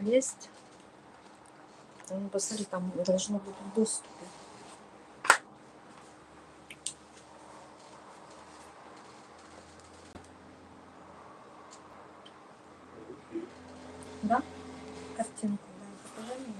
Есть. Ну, посмотри, там должно быть в доступе. Да? Картинку, да, покажи мне.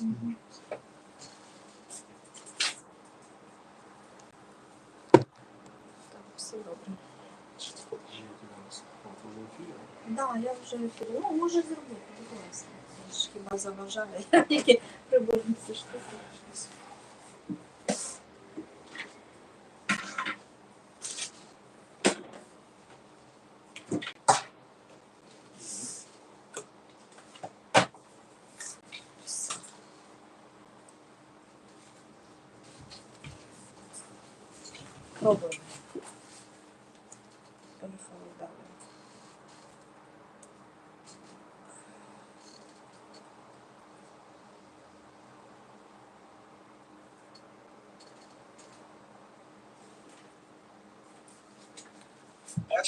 Мгм. Да, я вже. Ну, може зробити, будь ласка. Це ж хіба заважає. Ці штуки. Все. Пробуємо.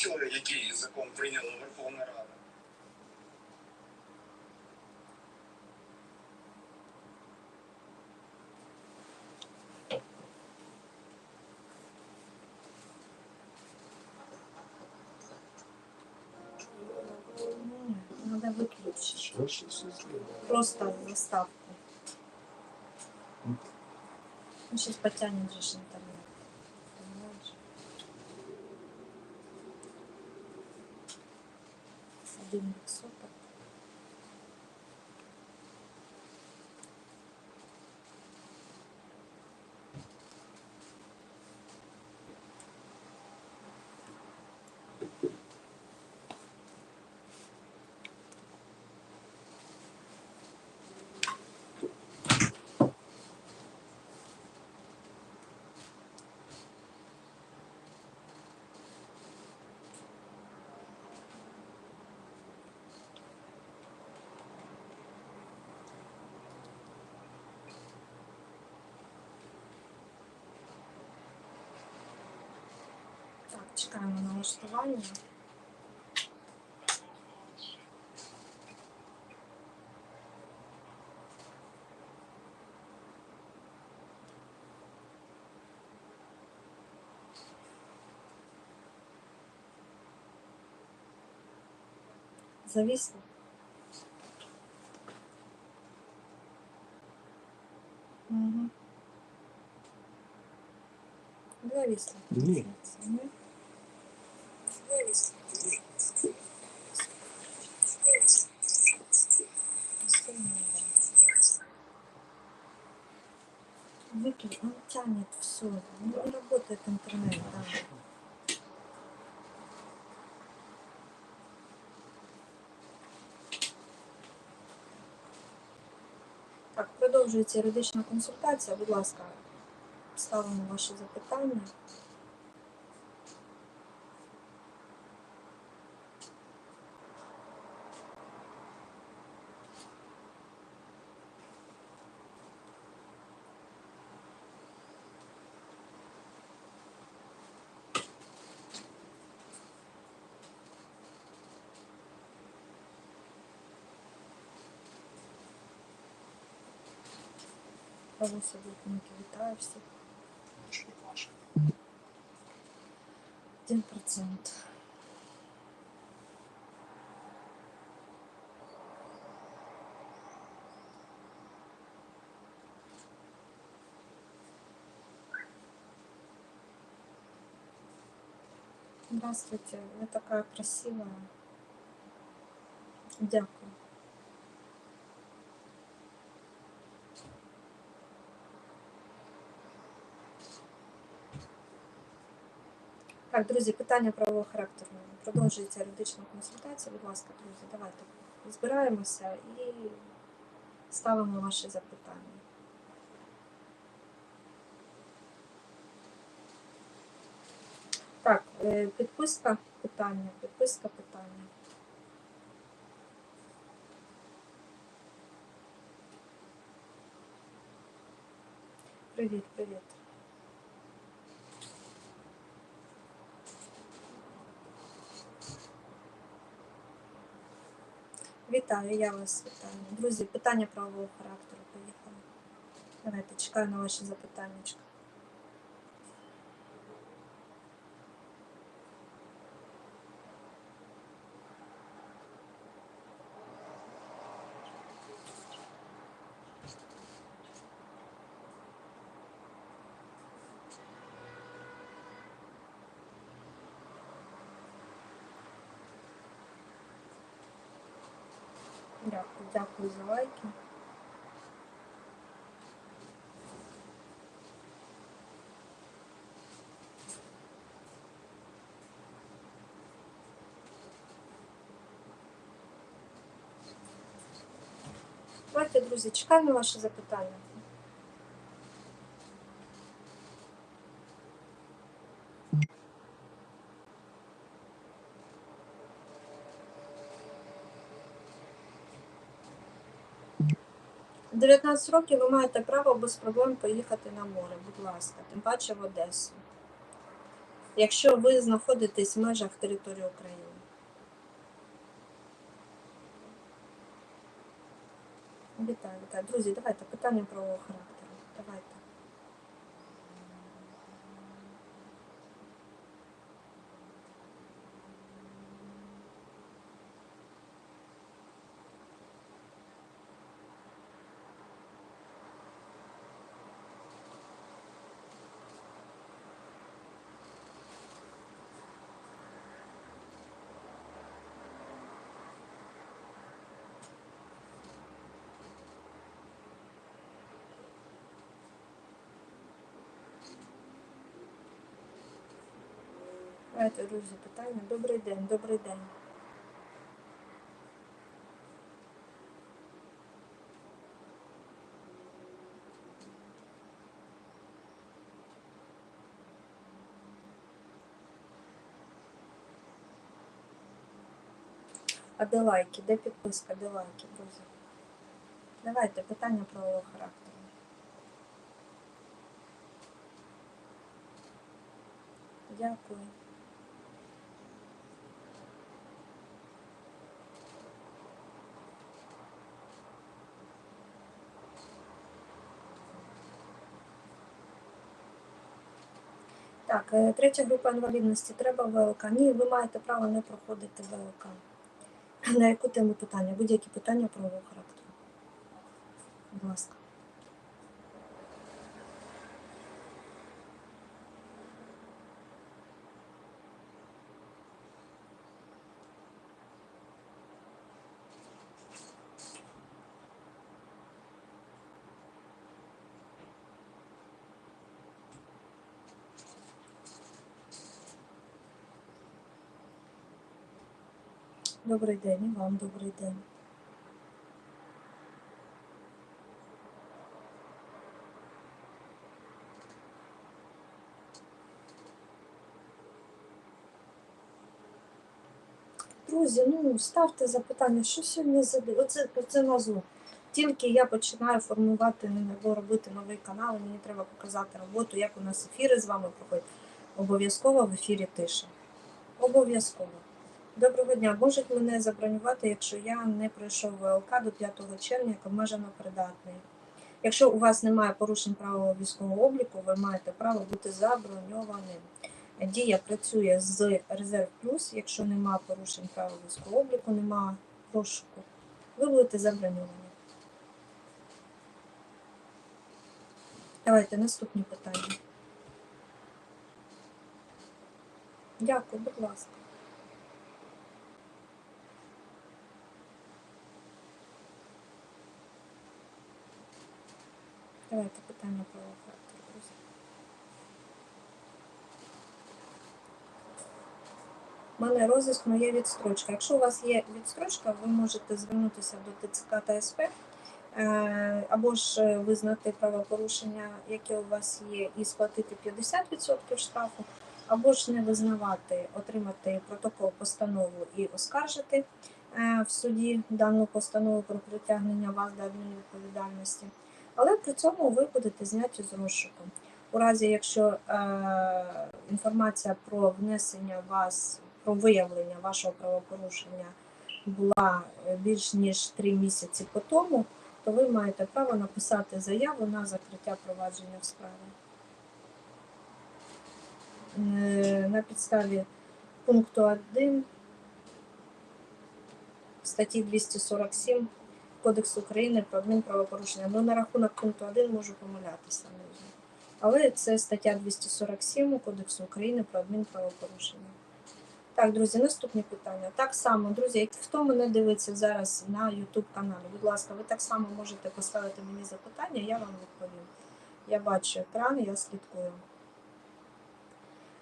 Бачили, який закон прийняла Верховна Рада? Надо зробили? Просто заставку. Ну, сейчас потянет же интернет. Один соток. Так, чекаємо налаштування. Зависло. Угу. Зависло. Ні. Мгм. Выключи, он тянет все. Не работает интернет, да. Так, продовжується юридична консультація. Будь ласка, ставимо ваші запитання. Павло Савітник, вітаю всіх. 1%. Здравствуйте, вы такая красивая. Дякую. Так, друзі, питання правового характеру. Продовжується юридична консультація. Будь ласка, друзі, давайте збираємося і ставимо ваші запитання. Так, е, підписка питання, підписка питання. Привіт, привіт. Вітаю, я вас вітаю. Друзі, питання правового характеру. Поїхали. Давайте чекаю на ваші запитання. Дякую, дякую за лайки. Давайте, друзі, чекаємо ваші запитання. В 19 років ви маєте право без проблем поїхати на море, будь ласка, тим паче в Одесу. Якщо ви знаходитесь в межах території України. Вітаю, вітаю. Друзі, давайте питання правового характеру. Давайте. Давайте, друзі, питання. Добрий день, добрий день. А де лайки? Де підписка? Де лайки, друзі? Давайте питання правового характеру. Дякую. Так, е, третя група інвалідності. Треба ВЛК. Ні, ви маєте право не проходити ВЛК. На яку тему питання? Будь-які питання правового характеру. Будь ласка. Добрий день і вам добрий день. Друзі, ну ставте запитання, що сьогодні зади. Оце, оце назву. Тільки я починаю формувати або робити новий канал, мені треба показати роботу, як у нас ефіри з вами проходять. Обов'язково в ефірі тиша. Обов'язково. Доброго дня. Можуть мене забронювати, якщо я не пройшов ВЛК до 5 червня як обмежено придатний. Якщо у вас немає порушень правил військового обліку, ви маєте право бути заброньованим. Дія працює з резерв плюс, якщо немає порушень правил військового обліку, немає розшуку, ви будете заброньовані. Давайте наступні питання. Дякую, будь ласка. Давайте питання про характер, друзі. У мене розіск, але є відстрочка. Якщо у вас є відстрочка, ви можете звернутися до ТЦК та СП е, або ж е, визнати правопорушення, яке у вас є, і сплатити 50% штрафу, або ж не визнавати, отримати протокол постанову і оскаржити е, в суді дану постанову про притягнення вас до адмінвідповідальності. Але при цьому ви будете зняті з розшуку. У разі, якщо е, інформація про внесення вас, про виявлення вашого правопорушення була е, більш ніж 3 місяці по тому, то ви маєте право написати заяву на закриття провадження в справі. Е, На підставі пункту 1 статті 247 Кодексу України про адмінправопорушення. Ну, на рахунок пункту 1 можу помилятися. Але це стаття 247 Кодексу України про адмінправопорушення. Так, друзі, наступне питання. Так само, друзі, хто мене дивиться зараз на YouTube каналі, будь ласка, ви так само можете поставити мені запитання, я вам відповім. Я бачу екран, я слідкую.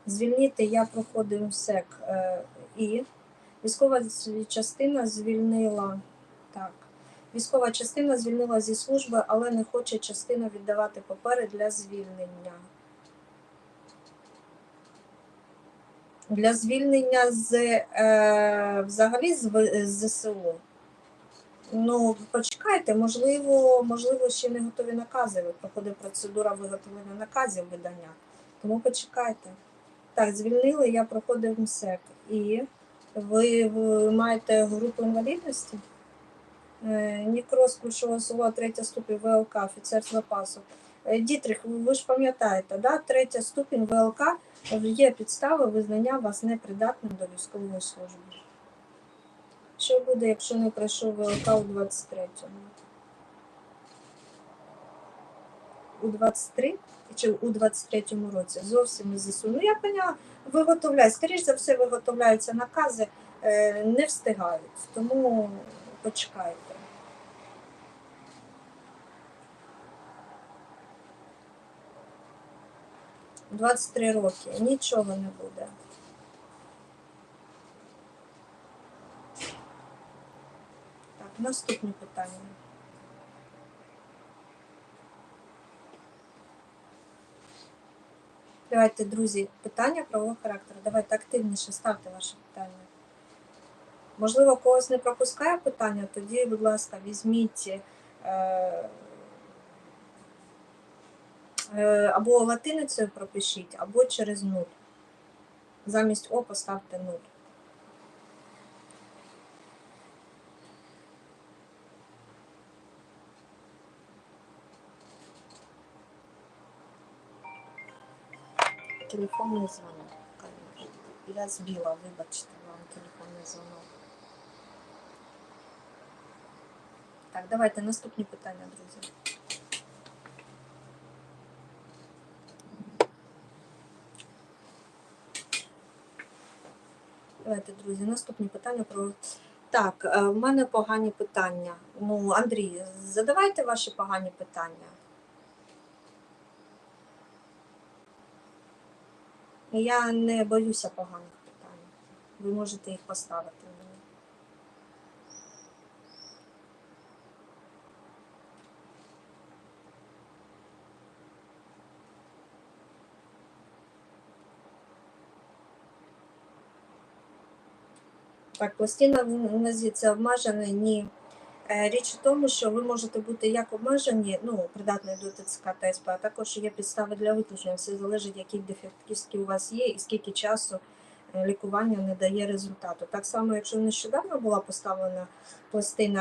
Звільнити я проходив МСЕК е, і військова частина звільнила так. Військова частина звільнила зі служби, але не хоче частина віддавати папери для звільнення. Для звільнення з е, взагалі з, ЗСУ. Ну, почекайте, можливо, можливо, ще не готові накази. Проходить процедура виготовлення наказів видання. Тому почекайте. Так, звільнили, я проходив МСЕК. І ви, ви маєте групу інвалідності? Е, Нікрос ключового третя ступінь ВЛК, офіцер запасу. Е, Дітрих, ви ж пам'ятаєте, да? третя ступінь ВЛК є підстави визнання вас непридатним до військової служби. Що буде, якщо не пройшов ВЛК у 23-му? У 23 чи у 23-му році зовсім із ЗСУ. Ну я поняла, виготовляють. Скоріш за все, виготовляються накази, е, не встигають. Тому почекайте. У 23 роки нічого не буде. Так, наступне питання. Давайте, друзі, питання правового характеру. Давайте активніше ставте ваші питання. Можливо, когось не пропускає питання, тоді, будь ласка, візьміть е, або латиницею пропишіть, або через нуль. Замість О поставте нуль. Телефонний дзвонок. Я збила, вибачте вам телефонний дзвонок. Так, давайте наступні питання, друзі. Давайте, друзі, наступні питання про. Так, е, в мене погані питання. Ну, Андрій, задавайте ваші погані питання. Я не боюся поганих питань. Ви можете їх поставити мені. Так, нозі це обмежене, ні. Е, Річ у тому, що ви можете бути як обмежені, ну, придатні до ТЦК та СП, а також є підстави для виключення. Все залежить, які дефективські у вас є і скільки часу е, лікування не дає результату. Так само, якщо нещодавно була поставлена пластина